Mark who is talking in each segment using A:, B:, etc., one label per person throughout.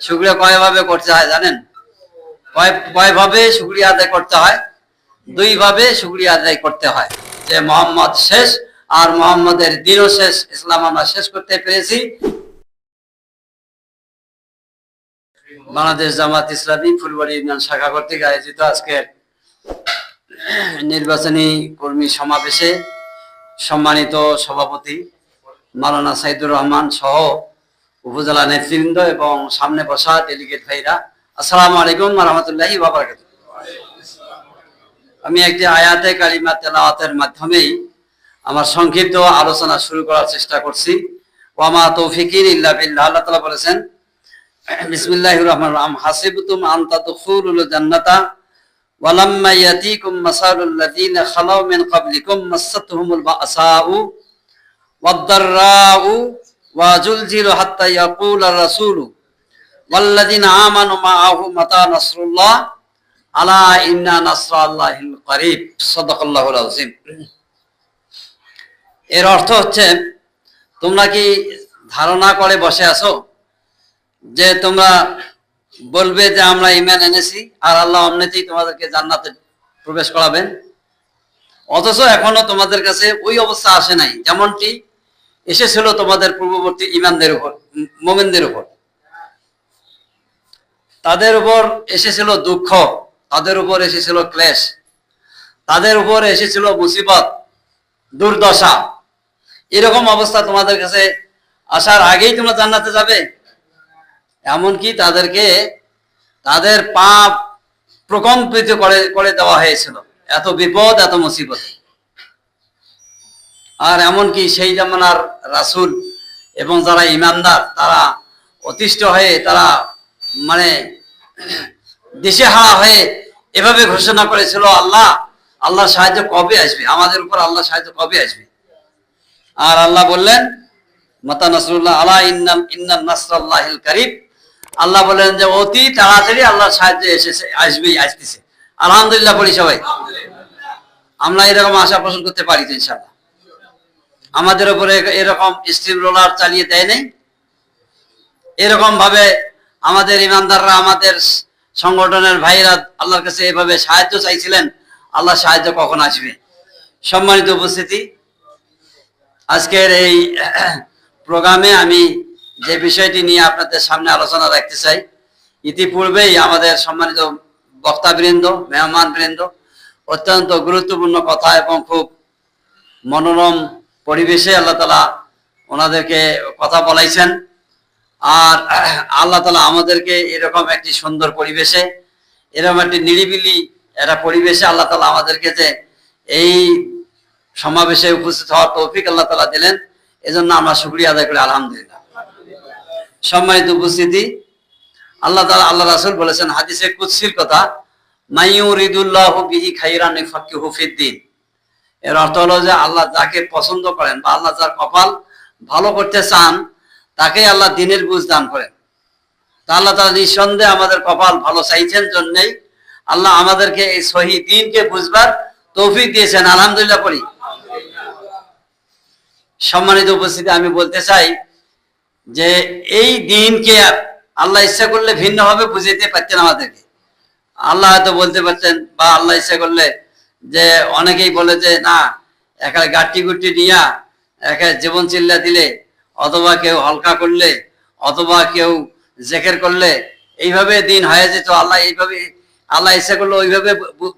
A: শুক্রিয়া কয়ভাবে করতে হয় জানেন? কয় কয়ভাবে শুক্রিয়া আদায় করতে হয়? দুই ভাবে শুক্রিয়া আদায় করতে হয়। যে মোহাম্মদ শেষ আর মোহাম্মদের দিনও শেষ, ইসলাম আমরা শেষ করতে পেরেছি। বাংলাদেশ জামাত ইসলামী ফুলবাড়ি ইউনিয়ন শাখা কর্তৃক আয়োজিত আজকের নির্বাচনী কর্মী সমাবেশে সম্মানিত সভাপতি মালানা সাইদুর রহমান সহ উপজেলা নেতৃবৃন্দ এবং সামনে বসা ডেলিগেট ভাইরা, আসসালামু আলাইকুম রহমতুল্লাহি বাবরকাত আমি একটি আয়াতে কালিমা তেলাওয়াতের মাধ্যমেই আমার সংক্ষিপ্ত আলোচনা শুরু করার চেষ্টা করছি। ওয়ামা তৌফিকিন ইল্লা বিল্লাহ, আল্লাহ বলেছেন, বিসমিল্লাহির রহমানির রহিম, হাসিবতুম আন তাদখুলুল জান্নাতা ওয়ালাম্মা ইয়াতিকুম খালাউ মিন ক্বাবলিকুম ওয়াদ-দাররাউ ওয়া জুলজিলু হাত্তা ইয়াকুলার রাসূলু, ওয়াল্লাযিনা আমানু মাআহু মাতা নাসরুল্লাহ, আলা ইন্না নাসরাল্লাহিল করিব। সাদাকাল্লাহুল আযীম। এর অর্থ হচ্ছে, তোমরা কি ধারণা করে বসে আছো যে তোমরা বলবে যে আমরা ইমান এনেছি আর আল্লাহ অমনিতেই তোমাদেরকে জান্নাতে প্রবেশ করাবেন? অথচ এখনও তোমাদের কাছে ওই অবস্থা আসে নাই। যেমনটি এসেছিল তোমাদের পূর্ববর্তী ইমানদের উপর, মোমেনদের উপর। তাদের উপর এসেছিল দুঃখ, তাদের উপর এসেছিল ক্লেশ, তাদের উপর এসেছিল মুসিবত, দুর্দশা। এরকম অবস্থা তোমাদের কাছে আসার আগেই তোমরা জান্নাতে যাবে? এমনকি তাদেরকে তাদের পাপ প্রকম্পিত করে করে দেওয়া হয়েছিল। এত বিপদ, এত মুসিবত। আর এমনকি সেই জামানার রাসূল এবং যারা ইমানদার, তারা অতিষ্ঠ হয়ে, তারা মানে দেশে হারা হয়ে এভাবে ঘোষণা করেছিল, আল্লাহ আল্লাহর সাহায্য কবে আসবে? আমাদের উপর আল্লাহ সাহায্য কবে আসবে? আর আল্লাহ বললেন, মাতা নাসরুল্লাহ আল্লাহ ইন্নাম ইন্নাম নাসরাল্লাহিল কারিব আল্লাহ বলেন যে, অতি তাড়াতাড়ি আল্লাহর সাহায্য এসেছে, আসবেই, আসতেছে। আলহামদুলিল্লাহ পড়ি সবাই। আমরা এরকম আশা পোষণ করতে পারি ইনশাল্লাহ আমাদের উপরে এরকম স্টিম রোলার চালিয়ে দেয় নাই। এরকম ভাবে আমাদের ইমানদাররা, আমাদের সংগঠনের ভাইরা আল্লাহর কাছে এভাবে সাহায্য চাইছিলেন, আল্লাহ সাহায্য কখন আসবে? সম্মানিত উপস্থিতি, আজকের এই প্রোগ্রামে আমি যে বিষয়টি নিয়ে আপনাদের সামনে আলোচনা রাখতে চাই, ইতিপূর্বেই আমাদের সম্মানিত বক্তাবৃন্দ মেহমান বৃন্দ অত্যন্ত গুরুত্বপূর্ণ কথা এবং খুব মনোরম পরিবেশে আল্লাহ তালা ওনাদেরকে কথা বলাইছেন। আর আল্লাহ তালা আমাদেরকে এরকম একটি সুন্দর পরিবেশে, এরকম একটি নিরিবিলি একটা পরিবেশে আল্লাহ তালা আমাদেরকে যে এই সমাবেশে উপস্থিত হওয়ার তৌফিক আল্লাহ তালা দিলেন। এজন্য আমরা শুক্রিয়া আদায় করি, আলহামদুলিল্লাহ। সম্মানিত উপস্থিতি, আল্লাহ তালা, আল্লাহ রাসুল বলেছেন হাদিসে কুৎসির কথা মাইউরিদুল্লাহ বিহি খাইরান ফাকিহু ফিদ্দিন এর অর্থ হলো যে আল্লাহ যাকে পছন্দ করেন বা আল্লাহ যার কপাল ভালো করতে চান তাকে আল্লাহ দিনের বুঝ দান করেন। তা আল্লাহ তালা নিঃসন্দেহে আমাদের কপাল ভালো চাইছেন জন্যই আল্লাহ আমাদেরকে এই সহি দিনকে বুঝবার তৌফিক দিয়েছেন। আলহামদুলিল্লাহ পড়ি। সম্মানিত উপস্থিতি, আমি বলতে চাই যে এই দিনকে আল্লাহ ইচ্ছা করলে ভিন্নভাবে বুঝাইতে পারতেন আমাদেরকে। আল্লাহ হয়তো বলতে পারতেন, বা আল্লাহ ইচ্ছা করলে যে অনেকেই বলে যে, না একা গাটি গুটি নিয়া একা জীবন চিল্লা দিলে, অথবা কেউ হালকা করলে, অথবা কেউ জেকের করলে, এইভাবে দিন হয়ে যেত। আল্লাহ এইভাবে, আল্লাহ ইচ্ছা করলে ওইভাবে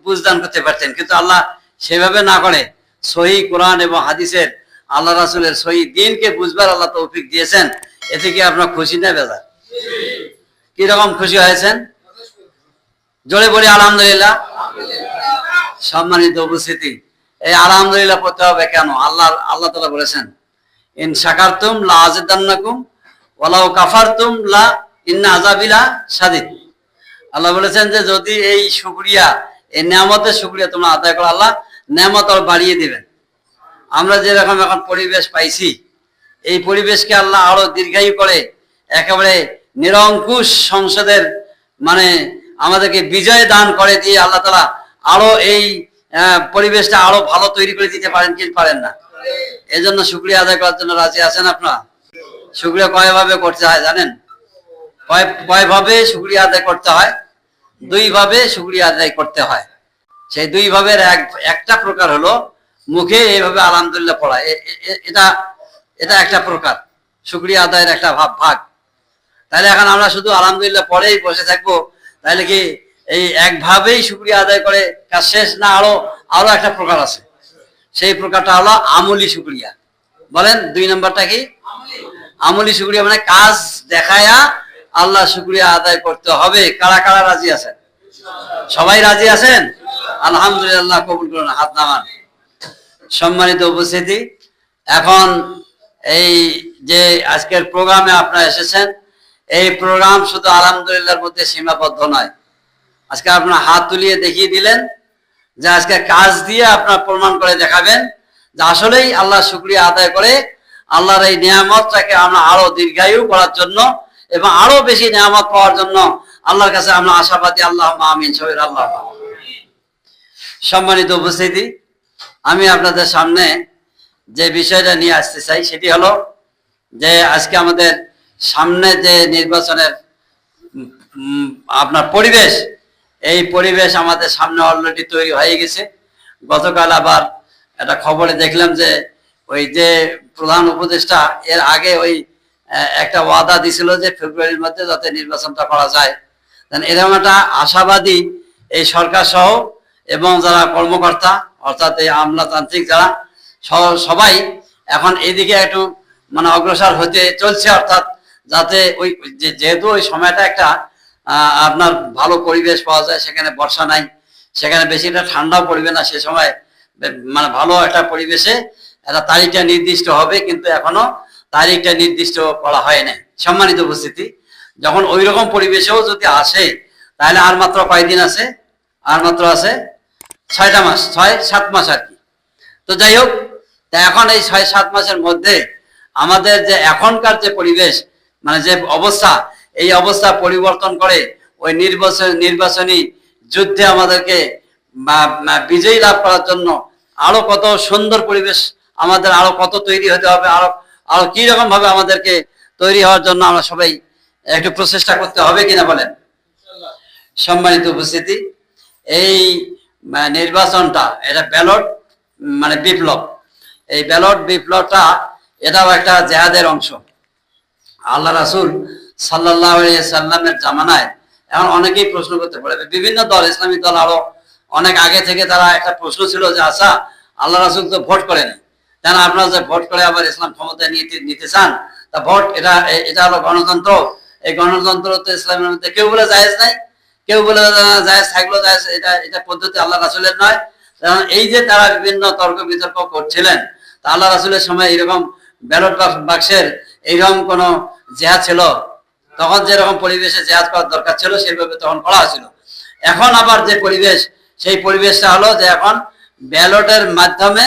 A: বুঝদান করতে পারতেন। কিন্তু আল্লাহ সেভাবে না করে সহি কোরআন এবং হাদিসের আল্লাহ রাসুলের সহি দিনকে বুঝবার আল্লাহ তৌফিক দিয়েছেন। এতে কি আপনার খুশি না বেজার? কীরকম খুশি হয়েছেন? জোরে বলি, আলহামদুলিল্লাহ। সম্মানিত উপস্থিতি। এই আলহামদুলিল্লাহ পড়তে হবে কেন? আল্লাহ আল্লাহ তালা বলেছেন, ইন শাকারতুম লা আজিদান্নাকুম ওয়ালাউ কাফারতুম লা ইন্না আযাবিলা সাদিদ আল্লাহ বলেছেন যে, যদি এই শুকরিয়া, এই নিয়ামতের শুকরিয়া তোমরা আদায় করো, আল্লাহ নিয়ামত আরও বাড়িয়ে দিবেন। আমরা যেরকম এখন পরিবেশ পাইছি, এই পরিবেশকে আল্লাহ আরও দীর্ঘায়ু করে, একেবারে নিরঙ্কুশ সংসদের মানে আমাদেরকে বিজয় দান করে দিয়ে আল্লাহ তালা আরও এই পরিবেশটা আরও ভালো তৈরি করে দিতে পারেন কি পারেন না। এই জন্য শুক্রিয়া আদায় করার জন্য রাজি আছেন আপনারা? শুক্রিয়া কয়ভাবে করতে হয় জানেন? কয়, কয়ভাবে শুক্রিয়া আদায় করতে হয়? দুই ভাবে শুক্রিয়া আদায় করতে হয়। সেই দুই ভাবের এক, একটা প্রকার হলো মুখে এইভাবে আলহামদুলিল্লাহ পড়া এটা এটা একটা প্রকার, শুক্রিয়া আদায়ের একটা ভাব, ভাগ। তাহলে এখন আমরা শুধু আলহামদুলিল্লাহ পরেই বসে থাকব, তাহলে কি এই একভাবেই শুক্রিয়া আদায় করে, কাজ শেষ না আরও আরও একটা প্রকার আছে। সেই প্রকারটা হলো আমলি শুক্রিয়া বলেন, দুই নম্বরটা কি? আমলি শুক্রিয়া মানে কাজ দেখায়া আল্লাহ শুক্রিয়া আদায় করতে হবে। কারা কারা রাজি আছেন? সবাই রাজি আছেন? আলহামদুলিল্লাহ, কবুল করুন, হাত নামান। সম্মানিত উপস্থিতি, এখন এই যে আজকের প্রোগ্রামে আপনারা এসেছেন, এই প্রোগ্রাম শুধু আলহামদুলিল্লাহর মধ্যে সীমাবদ্ধ নয়। আজকে আপনার হাত তুলিয়ে দেখিয়ে দিলেন যে আজকে কাজ দিয়ে আপনার প্রমাণ করে দেখাবেন যে আসলেই আল্লাহ শুক্রিয়া আদায় করে আল্লাহর এই নিয়ামতটাকে আমরা আরও দীর্ঘায়ু করার জন্য এবং আরও বেশি নিয়ামত পাওয়ার জন্য আল্লাহর কাছে আমরা আশাবাদী আল্লাহ আমিন সবির আল্লাহ সম্মানিত উপস্থিতি, আমি আপনাদের সামনে যে বিষয়টা নিয়ে আসতে চাই সেটি হলো যে আজকে আমাদের সামনে যে নির্বাচনের আপনার পরিবেশ এই পরিবেশ আমাদের সামনে অলরেডি তৈরি হয়ে গেছে। গতকাল আবার একটা খবরে দেখলাম যে ওই যে প্রধান উপদেষ্টা এর আগে ওই একটা ওয়াদা দিছিল যে ফেব্রুয়ারির মধ্যে যাতে নির্বাচনটা করা যায়। এরকম একটা আশাবাদী এই সরকার সহ এবং যারা কর্মকর্তা, অর্থাৎ এই আমলাতান্ত্রিক যারা সবাই এখন এদিকে একটু মানে অগ্রসর হতে চলছে, অর্থাৎ যাতে ওই যেহেতু ওই সময়টা একটা আপনার ভালো পরিবেশ পাওয়া যায়, সেখানে বর্ষা নাই, সেখানে বেশি একটা ঠান্ডাও পড়বে না, সে সময় মানে ভালো একটা পরিবেশে একটা তারিখটা নির্দিষ্ট হবে, কিন্তু এখনও তারিখটা নির্দিষ্ট করা হয় নাই। সম্মানিত উপস্থিতি, যখন ওই রকম পরিবেশেও যদি আসে, তাহলে আর মাত্র কয়দিন আছে? আর মাত্র আছে ছয়টা মাস, ছয়, সাত মাস আর কি। তো যাই হোক, তা এখন এই ছয়, সাত মাসের মধ্যে আমাদের যে এখনকার যে পরিবেশ মানে যে অবস্থা এই অবস্থা পরিবর্তন করে ওই নির্বাচন নির্বাচনী যুদ্ধে আমাদেরকে বিজয়ী লাভ করার জন্য আরও কত সুন্দর পরিবেশ আমাদের আরও কত তৈরি হতে হবে, আরও আরও কি রকম ভাবে আমাদেরকে তৈরি হওয়ার জন্য আমরা সবাই একটু প্রচেষ্টা করতে হবে কিনা বলেন। সম্মানিত উপস্থিতি, এই নির্বাচনটা, এটা ব্যালট মানে বিপ্লব। এই ব্যালট, বিপ্লবটা এটাও একটা জেহাদের অংশ। আল্লাহ রাসুল সাল্লাহ সাল্লামের জামানায়। এখন অনেকেই প্রশ্ন করতে পারে, বিভিন্ন দল, ইসলামী দল আরও অনেক আগে থেকে তারা একটা প্রশ্ন ছিল যে আচ্ছা আল্লাহ রাসুল তো ভোট করেনি। কেন আপনারা যে ভোট করে আবার ইসলাম ক্ষমতায় নিতে নিতে চান? তা ভোট, এটা এটা হলো গণতন্ত্র। এই গণতন্ত্র তো ইসলামের মধ্যে কেউ বলে জায়েজ নাই। কেউ বলে জায়েজ থাকলেও জায়েজ, এটা এটা পদ্ধতি আল্লাহ রাসুলের নয়। কারণ এই যে তারা বিভিন্ন তর্ক বিতর্ক করছিলেন, তা আল্লাহ রাসুলের সময় এরকম ব্যালট বাক্সের এইরকম কোন জেহাদ ছিল। তখন যেরকম পরিবেশে জেহাদ করার দরকার ছিল, সেইভাবে তখন করা হয়েছিল। এখন আবার যে পরিবেশ, সেই পরিবেশটা হলো যে এখন ব্যালটের মাধ্যমে,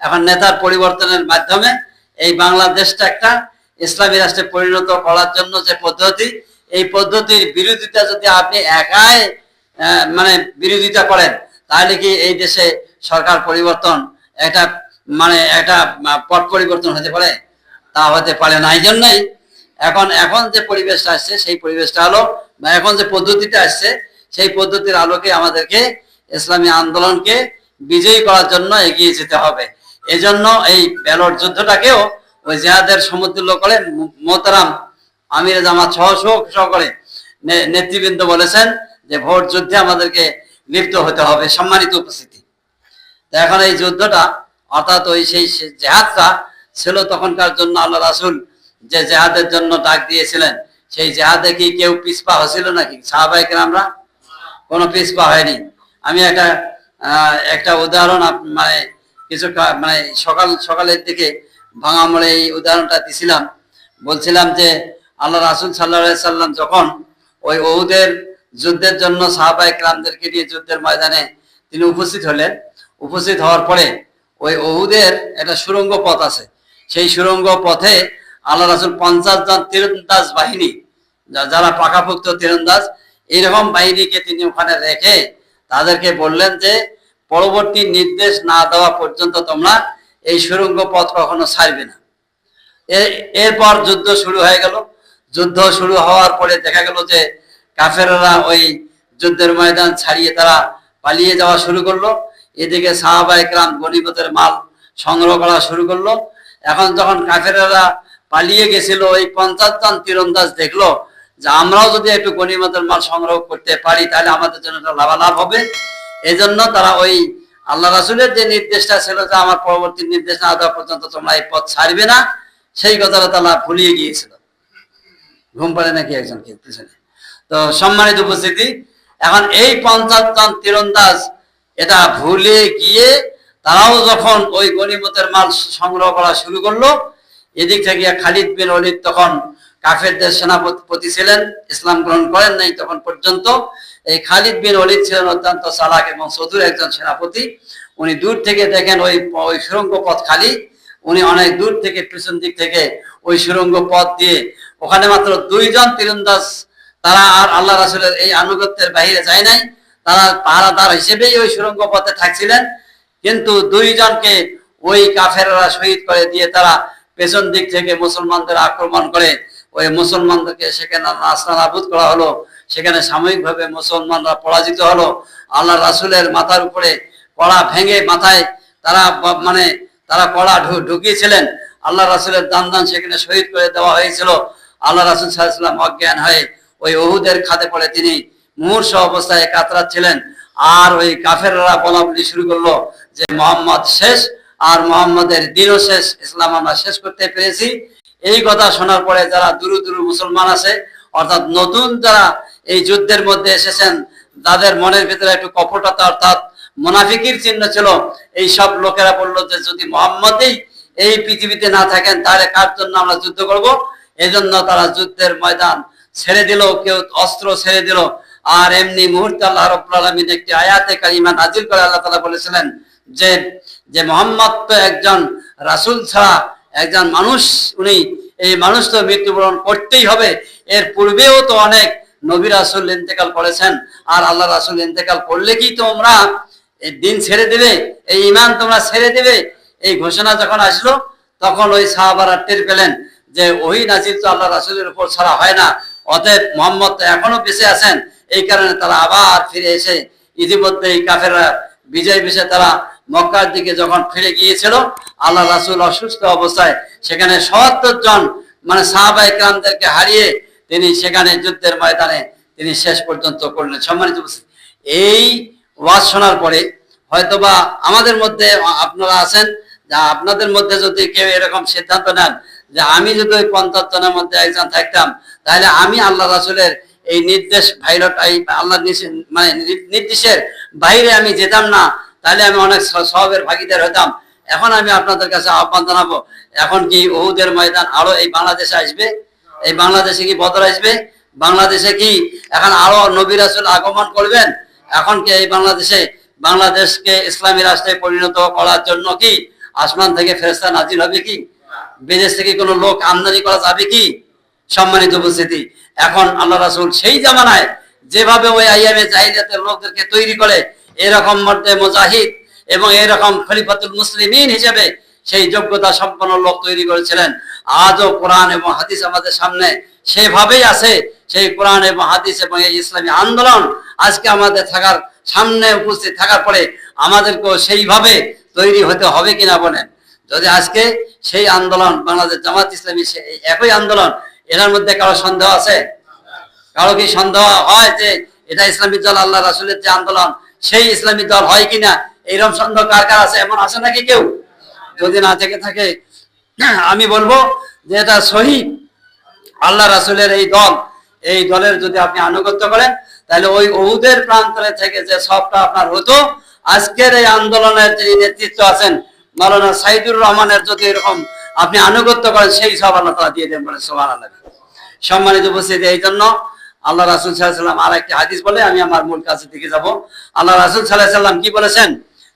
A: এখন নেতার পরিবর্তনের মাধ্যমে এই বাংলাদেশটা একটা ইসলামী রাষ্ট্রে পরিণত করার জন্য যে পদ্ধতি, এই পদ্ধতির বিরোধিতা যদি আপনি একাই মানে বিরোধিতা করেন, তাহলে কি এই দেশে সরকার পরিবর্তন একটা মানে একটা পট পরিবর্তন হতে পারে? তা হতে পারে না। এই জন্যই এখন এখন যে পরিবেশটা আসছে, সেই পরিবেশটা হলো, বা এখন যে পদ্ধতিটা আসছে, সেই পদ্ধতির আলোকে আমাদেরকে ইসলামী আন্দোলনকে বিজয়ী করার জন্য এগিয়ে যেতে হবে। এজন্য এই ব্যালট যুদ্ধটাকেও ওই জেহাদের সমতুল্য করে মু- মোহতারাম আমির জামাত সহ করে নেতৃবৃন্দ বলেছেন যে ভোট যুদ্ধে আমাদেরকে লিপ্ত হতে হবে, সম্মানিত উপস্থিতি। এখন এই যুদ্ধটা, অর্থাৎ ওই সেই জেহাদটা ছিল তখনকার জন্য আল্লাহ রাসুল যে জেহাদের জন্য ডাক দিয়েছিলেন, সেই জেহাদে কি কেউ পিছপা হয়েছিল নাকি? সাহাবাহিক আমরা কোনো পিছপা হয়নি। আমি একটা একটা উদাহরণ মানে কিছু মানে সকাল, সকালের দিকে ভাঙামড়ে এই উদাহরণটা দিছিলাম। বলছিলাম যে, আল্লাহ রাসুল সাল্লাহ সাল্লাম যখন ওই ওহুদের যুদ্ধের জন্য সাহাবাহিক রামদেরকে নিয়ে যুদ্ধের ময়দানে তিনি উপস্থিত হলেন, উপস্থিত হওয়ার পরে ওই ওহুদের একটা সুরঙ্গ পথ আছে। সেই সুরঙ্গ পথে আল্লাহ রাসুল পঞ্চাশ জন তীরন্দাজ বাহিনী যারা পাকাপোক্ত তীরন্দাজ এরকম বাহিনীকে তিনি ওখানে রেখে তাদেরকে বললেন যে, পরবর্তী নির্দেশ না দেওয়া পর্যন্ত তোমরা এই সুরঙ্গ পথ কখনো ছাড়বে না। এরপর যুদ্ধ শুরু হয়ে গেল। যুদ্ধ শুরু হওয়ার পরে দেখা গেল যে, কাফেররা ওই যুদ্ধের ময়দান ছাড়িয়ে তারা পালিয়ে যাওয়া শুরু করল। এদিকে সাহাবা একরাম গনিমতের মাল সংগ্রহ করা শুরু করল। এখন যখন কাফেররা পালিয়ে গেছিল ওই পঞ্চাশ জন তীরন্দাজ দেখল যে আমরাও যদি একটু গনিমতের মাল সংগ্রহ করতে পারি, তাহলে আমাদের জন্য লাভালাভ হবে। এই জন্য তারা ওই আল্লাহ রাসুলের যে নির্দেশটা ছিল যে আমার পরবর্তী নির্দেশ না দেওয়া পর্যন্ত তোমরা এই পথ ছাড়বে না, সেই কথাটা তারা ভুলিয়ে গিয়েছিল। ঘুম পাড়ে নাকি একজন পিছনে। তো সম্মানিত উপস্থিতি, এখন এই পঞ্চাশ জন তীরন্দাজ এটা ভুলে গিয়ে তারাও যখন ওই গনিমতের মাল সংগ্রহ করা শুরু করল এদিক থেকে খালিদ বিন অলিদ তখন কাফেরদের সেনাপতি ছিলেন, ইসলাম গ্রহণ করেন নাই তখন পর্যন্ত। এই খালিদ বিন অলিদ ছিলেন অত্যন্ত চালাক এবং চতুর একজন সেনাপতি। উনি দূর থেকে দেখেন ওই ওই সুরঙ্গ পথ খালি। উনি অনেক দূর থেকে পিছন দিক থেকে ওই সুরঙ্গ পথ দিয়ে ওখানে মাত্র দুইজন তীরন্দাজ, তারা আর আল্লাহ রাসুলের এই আনুগত্যের বাইরে যায় নাই। তারা পাহারাদার হিসেবেই ওই সুরঙ্গ পথে থাকছিলেন। কিন্তু দুইজনকে ওই কাফেররা শহীদ করে দিয়ে তারা পেছন দিক থেকে মুসলমানদের আক্রমণ করে ওই মুসলমানদেরকে সেখানে নাস্তা নাবুদ করা হলো। সেখানে সাময়িকভাবে মুসলমানরা পরাজিত হলো। আল্লাহ রাসুলের মাথার উপরে কড়া ভেঙে মাথায় তারা মানে তারা কড়া ঢুকিয়েছিলেন। আল্লাহ রাসুলের দান দান সেখানে শহীদ করে দেওয়া হয়েছিল। আল্লাহ রাসুল সাল্লাম অজ্ঞান হয়ে ওই ওহুদের খাতে পড়ে তিনি মুমূর্ষ অবস্থায় কাতরাচ্ছিলেন। আর ওই কাফেররা বলি শুরু করল যে মোহাম্মদ শেষ আর মোহাম্মদের দিনও শেষ, ইসলাম আমরা শেষ করতে পেরেছি। এই কথা শোনার পরে যারা দূর দূর মুসলমান আছে, অর্থাৎ নতুন যারা এই যুদ্ধের মধ্যে এসেছেন তাদের মনের ভিতরে একটু কপটতা, অর্থাৎ মোনাফিকির চিহ্ন ছিল, এই সব লোকেরা বলল যে যদি মোহাম্মদই এই পৃথিবীতে না থাকেন, তাহলে কার জন্য আমরা যুদ্ধ করব? এজন্য তারা যুদ্ধের ময়দান ছেড়ে দিল, কেউ অস্ত্র ছেড়ে দিল। আর এমনি মুহূর্তে আল্লাহ রব্বুল আলমিন একটি আয়াতে কারিমা নাজিল করে আল্লাহ তালা বলেছিলেন যে যে মোহাম্মদ তো একজন রাসূল ছাড়া একজন মানুষ, উনি এই মানুষ তো মৃত্যুবরণ করতেই হবে। এর পূর্বেও তো অনেক নবী রাসুল ইন্তেকাল করেছেন, আর আল্লাহ রাসুল ইন্তেকাল করলে কি তোমরা এই দিন ছেড়ে দেবে? এই ইমান তোমরা ছেড়ে দেবে? এই ঘোষণা যখন আসলো, তখন ওই সাহাবারা টের পেলেন যে ওই নাজির তো আল্লাহ রাসুলের উপর ছাড়া হয় না। অতএব মোহাম্মদ তো এখনও বেঁচে আছেন। এই কারণে তারা আবার ফিরে এসে ইতিমধ্যে এই কাফেররা বিজয় বিষয়ে তারা মক্কার দিকে যখন ফিরে গিয়েছিল, আল্লাহ রাসূল অসুস্থ অবস্থায় সেখানে সত্তর জন মানে সাহাবা ইকরামদেরকে হারিয়ে তিনি সেখানে যুদ্ধের ময়দানে তিনি শেষ পর্যন্ত করলেন সম্মানিত এই ওয়াজ শোনার পরে হয়তোবা আমাদের মধ্যে আপনারা আছেন, যা আপনাদের মধ্যে যদি কেউ এরকম সিদ্ধান্ত নেন যে আমি যদি ওই পঞ্চাশ জনের মধ্যে একজন থাকতাম, তাহলে আমি আল্লাহ রাসুলের এই নির্দেশ ভাইরটাই আল্লাহ মানে নির্দেশের বাইরে আমি যেতাম না। তাহলে আমি অনেক সবের ভাগিদার হতাম। এখন আমি আপনাদের কাছে আহ্বান জানাব, এখন কি ওহুদের ময়দান আরও এই বাংলাদেশে আসবে? এই বাংলাদেশে কি বদল আসবে? বাংলাদেশে কি এখন আরও নবী রাসুল আগমন করবেন? এখন কি এই বাংলাদেশে, বাংলাদেশকে ইসলামী রাষ্ট্রে পরিণত করার জন্য কি আসমান থেকে ফেরেস্তা নাজিল হবে কি? বিদেশ থেকে কোনো লোক আমদানি করা যাবে কি? সম্মানিত উপস্থিতি, এখন আল্লাহ রাসুল সেই জামানায় যেভাবে ওই আইএমএ চাহিদাতে লোকদেরকে তৈরি করে এরকম মধ্যে মুজাহিদ এবং এরকম খলিফাতুল মুসলিমিন হিসেবে সেই যোগ্যতা সম্পন্ন লোক তৈরি করেছিলেন। আজও কোরআন এবং হাদিস আমাদের সামনে সেভাবেই আছে। সেই কোরআন এবং হাদিস এবং এই ইসলামী আন্দোলন আজকে আমাদের থাকার সামনে উপস্থিত থাকার পরে আমাদেরকেও সেইভাবে তৈরি হতে হবে কিনা বলেন। যদি আজকে সেই আন্দোলন, বাংলাদেশ জামাত ইসলামী একই আন্দোলন এটার মধ্যে কারও সন্দেহ আছে? কারও কি সন্দেহ হয় যে এটা ইসলামী দল আল্লাহ রাসুলের যে আন্দোলন সেই ইসলামী দল হয় কিনা এইরকম সন্দেহ কার কার আছে, এমন আছে নাকি কেউ? যদি না থেকে থাকে, আমি বলব যে এটা সহি। আল্লাহ রাসুলের এই দল, এই দলের যদি আপনি আনুগত্য করেন, তাহলে ওই ওহুদের প্রান্তরে থেকে যে সবটা আপনার হতো, আজকের এই আন্দোলনের যিনি নেতৃত্ব আছেন, মাওলানা সাইদুর রহমানের যদি এরকম আপনি আনুগত্য করেন, সেই সব আল্লাহ দিয়ে দেন বলে সোমান আল্লাহ সম্মানিত উপস্থিতি এই জন্য আল্লাহ রাসুল সাল্লাম আর একটি হাদিস বলে, আমি আমার মূল কাছে দিকে যাব। আল্লাহ রাসুল সাল্লাম কি বলেছেন?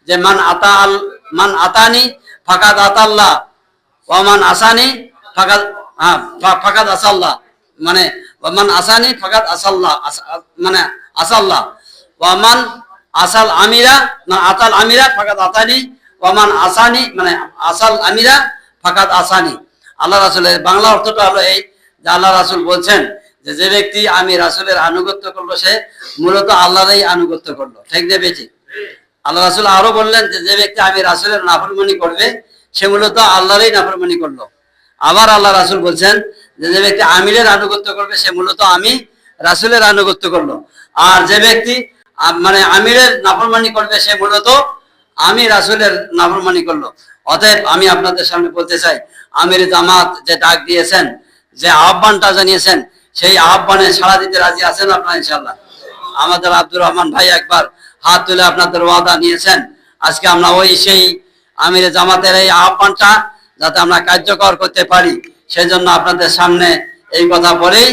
A: যে, মান আতা আল, মান আতানি, ফাকাদ আতাল্লাহ ওমান আসানি, ফাকাদ হ্যাঁ ফাকাদ আসাল্লাহ। মানে ওমান আসানি, ফাকাদ আসাল্লাহ মানে আসাল্লাহ। ওমান আসাল আমিরা, না, আতাল আমিরা, ফাকাদ আতানি ওমান আসানি মানে আসাল আমিরা, ফাকাদ আসানি। আল্লাহ রাসুলের বাংলা অর্থটা হলো এই যে, আল্লাহ রাসুল বলছেন যে যে ব্যক্তি আমি রাসুলের আনুগত্য করল, সে মূলত আল্লাহরই আনুগত্য করল। ঠিক দেবে ঠিক আল্লাহ রাসুল আরও বললেন যে যে ব্যক্তি আমি রাসুলের নাফরমানি করবে, সে মূলত আল্লাহরই নাফরমানি করল। আবার আল্লাহ রাসুল বলছেন যে যে ব্যক্তি আমিরের আনুগত্য করবে, সে মূলত আমি রাসুলের আনুগত্য করল। আর যে ব্যক্তি মানে আমিরের নাফরমানি করবে, সে মূলত আমি রাসুলের নাফরমানি করল। অতএব আমি আপনাদের সামনে বলতে চাই, আমির জামাত যে ডাক দিয়েছেন, যে আহ্বানটা জানিয়েছেন সেই আহ্বানে সাড়া দিতে রাজি আছেন আপনারা ইনশাল্লাহ আমাদের আব্দুর রহমান ভাই একবার হাত তুলে আপনাদের ওয়াদা নিয়েছেন। আজকে আমরা ওই সেই আমির জামাতের এই আহ্বানটা যাতে আমরা কার্যকর করতে পারি সেই জন্য আপনাদের সামনে এই কথা বলেই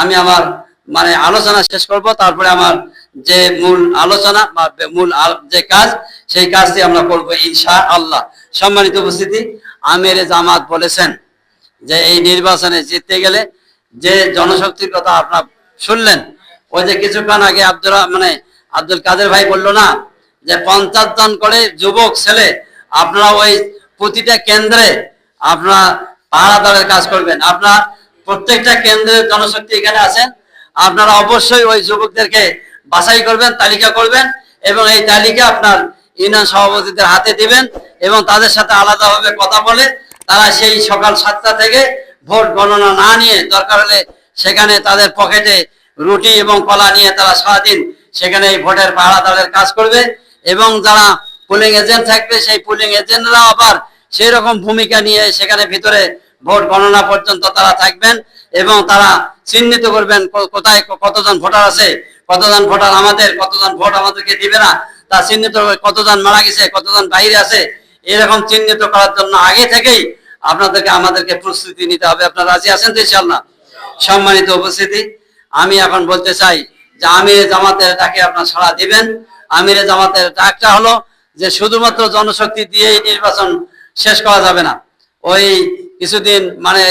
A: আমি আমার মানে আলোচনা শেষ করব। তারপরে আমার যে মূল আলোচনা বা মূল যে কাজ, সেই কাজটি আমরা করব ইনশা আল্লাহ সম্মানিত উপস্থিতি, আমির জামাত বলেছেন যে এই নির্বাচনে জিততে গেলে যে জনশক্তির কথা আপনার শুনলেন, ওই যে কিছুক্ষণ আগে আব্দুল মানে আব্দুল কাদের ভাই বলল না, যে পঞ্চাশ জন করে যুবক ছেলে, আপনারা ওই প্রতিটা কেন্দ্রে আপনারা পাহারাদারের কাজ করবেন। আপনার প্রত্যেকটা কেন্দ্রের জনশক্তি এখানে আছেন, আপনারা অবশ্যই ওই যুবকদেরকে বাছাই করবেন, তালিকা করবেন এবং এই তালিকা আপনার ইউনিয়ন সভাপতিদের হাতে দিবেন এবং তাদের সাথে আলাদাভাবে কথা বলে তারা সেই সকাল সাতটা থেকে ভোট গণনা না নিয়ে দরকার হলে সেখানে তাদের পকেটে রুটি এবং কলা নিয়ে তারা সারাদিন সেখানে এই ভোটের পাহারাদারের কাজ করবে এবং যারা পুলিং এজেন্ট থাকবে, সেই পুলিং এজেন্টরা আবার সেই রকম ভূমিকা নিয়ে সেখানে ভিতরে ভোট গণনা পর্যন্ত তারা থাকবেন এবং তারা চিহ্নিত করবেন কোথায় কতজন ভোটার আছে, কতজন ভোটার আমাদের, কতজন ভোট আমাদেরকে দিবে না, তা চিহ্নিত কতজন মারা গেছে, কতজন বাইরে আছে, এরকম চিহ্নিত করার জন্য আগে থেকেই আপনাদেরকে, আমাদেরকে প্রস্তুতি নিতে হবে। আপনারা রাজি আছেন তো ইনশাল্লাহ সম্মানিত উপস্থিতি, আমি এখন বলতে চাই যে আমিরে জামাতের ডাকে আপনার সাড়া দিবেন। আমিরে জামাতের ডাকটা হলো যে শুধুমাত্র জনশক্তি দিয়েই নির্বাচন শেষ করা যাবে না। ওই কিছুদিন মানে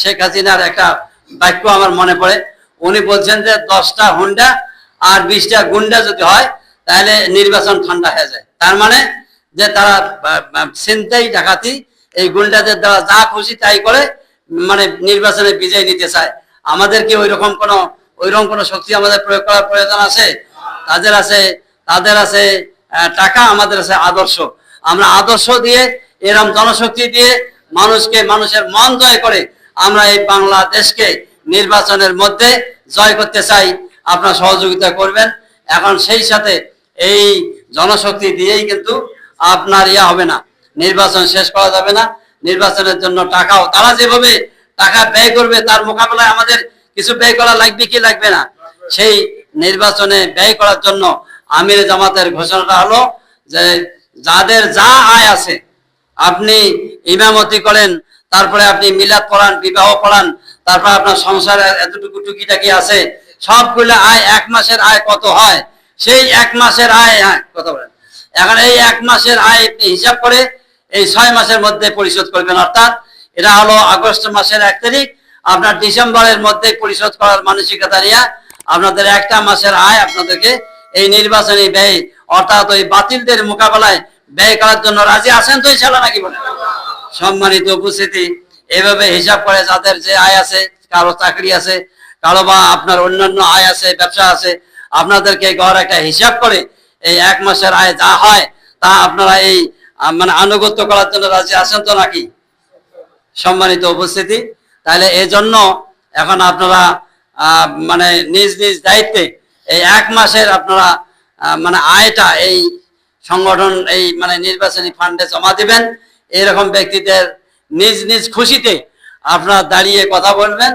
A: শেখ হাসিনার একটা বাক্য আমার মনে পড়ে। উনি বলছেন যে দশটা হুন্ডা আর বিশটা গুন্ডা যদি হয়, তাহলে নির্বাচন ঠান্ডা হয়ে যায়। তার মানে যে তারা চিন্তাই ডাকাতি এই গুন্ডাদের দ্বারা যা খুশি তাই করে মানে নির্বাচনে বিজয় নিতে চায়। আমাদের কি ওই রকম কোনো ওই রকম কোনো শক্তি আমাদের প্রয়োগ করার প্রয়োজন আছে? তাদের আছে তাদের আছে টাকা, আমাদের আছে আদর্শ। আমরা আদর্শ দিয়ে, এরম জনশক্তি দিয়ে মানুষকে, মানুষের মন জয় করে আমরা এই বাংলাদেশকে নির্বাচনের মধ্যে জয় করতে চাই। আপনার সহযোগিতা করবেন। এখন সেই সাথে এই জনশক্তি দিয়েই কিন্তু আপনার ইয়া হবে না। নির্বাচন শেষ করা যাবে না। নির্বাচনের জন্য টাকাও তারা যেভাবে টাকা ব্যয় করবে, তার মোকাবেলায় আমাদের কিছু ব্যয় করা লাগবে কি লাগবে না? সেই নির্বাচনে ব্যয় করার জন্য আমির জামাতের ঘোষণাটা হলো যে যাদের যা আয় আছে, আপনি ইমামতি করেন, তারপরে আপনি মিলাদ পড়ান, বিবাহ পড়ান, তারপর আপনার সংসারে এতটুকু টুকিটাকি আছে, সবগুলো আয় এক মাসের আয় কত হয়? সেই এক মাসের আয় হ্যাঁ কথা বলেন। এখন এই এক মাসের আয় হিসাব করে এই ছয় মাসের মধ্যে পরিশোধ করবেন, অর্থাৎ এটা হলো আগস্ট মাসের এক তারিখ। আপনার ডিসেম্বরের মধ্যে পরিশোধ করার মানসিকতা নিয়ে আপনাদের একটা মাসের আয় আপনাদেরকে এই নির্বাচনী ব্যয়, অর্থাৎ ওই বাতিলদের মোকাবেলায় ব্যয় করার জন্য রাজি আছেন তো ইনশাল্লাহ নাকি বলেন? সম্মানিত উপস্থিতি, এভাবে হিসাব করে যাদের যে আয় আছে, কারও চাকরি আছে, কারও বা আপনার অন্যান্য আয় আছে, ব্যবসা আছে, আপনাদেরকে গড় একটা হিসাব করে এই এক মাসের আয় যা হয়, তা আপনারা এই মানে আনুগত্য করার জন্য রাজি আছেন তো নাকি? সম্মানিত উপস্থিতি। তাহলে এই জন্য এখন আপনারা মানে নিজ নিজ দায়িত্বে এই এক মাসের আপনারা মানে আয়টা এই সংগঠন এই মানে নির্বাচনী ফান্ডে জমা দিবেন। এরকম ব্যক্তিদের নিজ নিজ খুশিতে আপনারা দাঁড়িয়ে কথা বলবেন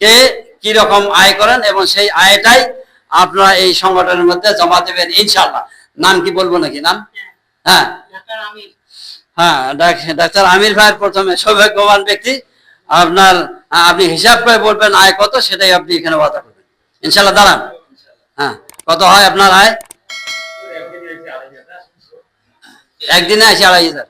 A: কে কি রকম আয় করেন এবং সেই আয়টাই আপনারা এই সংগঠনের মধ্যে জমা দেবেন ইনশাল্লাহ নাম কি বলব নাকি? নাম? হ্যাঁ। হ্যাঁ ডাক- ডাক্তার আমির ভাইয়ের প্রথমে সৌভাগ্যবান ব্যক্তি। আপনার আপনি হিসাব করে বলবেন আয় কত, সেটাই আপনি এখানে কথা করবেন। ইনশাল্লাহ দাঁড়ান। হ্যাঁ কত হয় আপনার আয়? একদিনে আসে আড়াই হাজার।